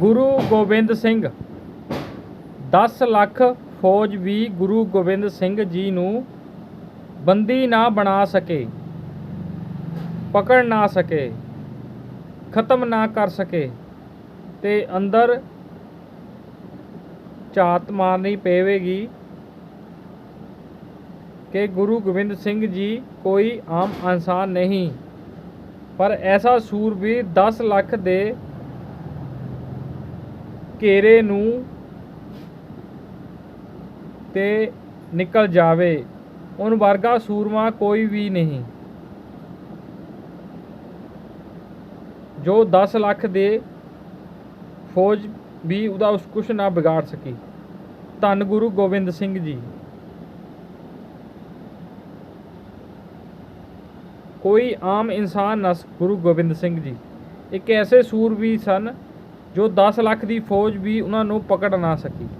ਗੁਰੂ ਗੋਬਿੰਦ ਸਿੰਘ। 10 ਲੱਖ ਫੌਜ ਵੀ ਗੁਰੂ ਗੋਬਿੰਦ ਸਿੰਘ ਜੀ ਨੂੰ ਬੰਦੀ ਨਾ ਬਣਾ ਸਕੇ, ਪਕੜ ਨਾ ਸਕੇ, ਖਤਮ ਨਾ ਕਰ ਸਕੇ ਤੇ ਅੰਦਰ ਝਾਤ ਮਾਰਨੀ ਪਵੇਗੀ ਕਿ ਗੁਰੂ ਗੋਬਿੰਦ ਸਿੰਘ ਜੀ ਕੋਈ ਆਮ ਇਨਸਾਨ ਨਹੀਂ। ਪਰ ਐਸਾ ਸੂਰਬੀਰ 10 ਲੱਖ ਦੇ ਘੇਰੇ ਨੂੰ ਤੇ ਨਿਕਲ ਜਾਵੇ। ਉਹਨ ਵਰਗਾ ਸੂਰਮਾ ਕੋਈ ਵੀ ਨਹੀਂ। ਜੋ 10 ਲੱਖ ਦੇ ਫੌਜ ਵੀ ਉਹਦਾ ਉਸ ਕੁਛ ਨਾ ਵਿਗਾੜ ਸਕੀ। ਧੰਨ ਗੁਰੂ ਗੋਬਿੰਦ ਸਿੰਘ ਜੀ। ਕੋਈ ਆਮ ਇਨਸਾਨ ਨਾ ਗੁਰੂ ਗੋਬਿੰਦ ਸਿੰਘ ਜੀ। ਇੱਕ ਐਸੇ ਸੂਰਬੀਰ ਸਨ ਜੋ 10 ਲੱਖ ਦੀ ਫੌਜ ਵੀ ਉਹਨਾਂ ਨੂੰ ਪਕੜ ਨਾ ਸਕੀ।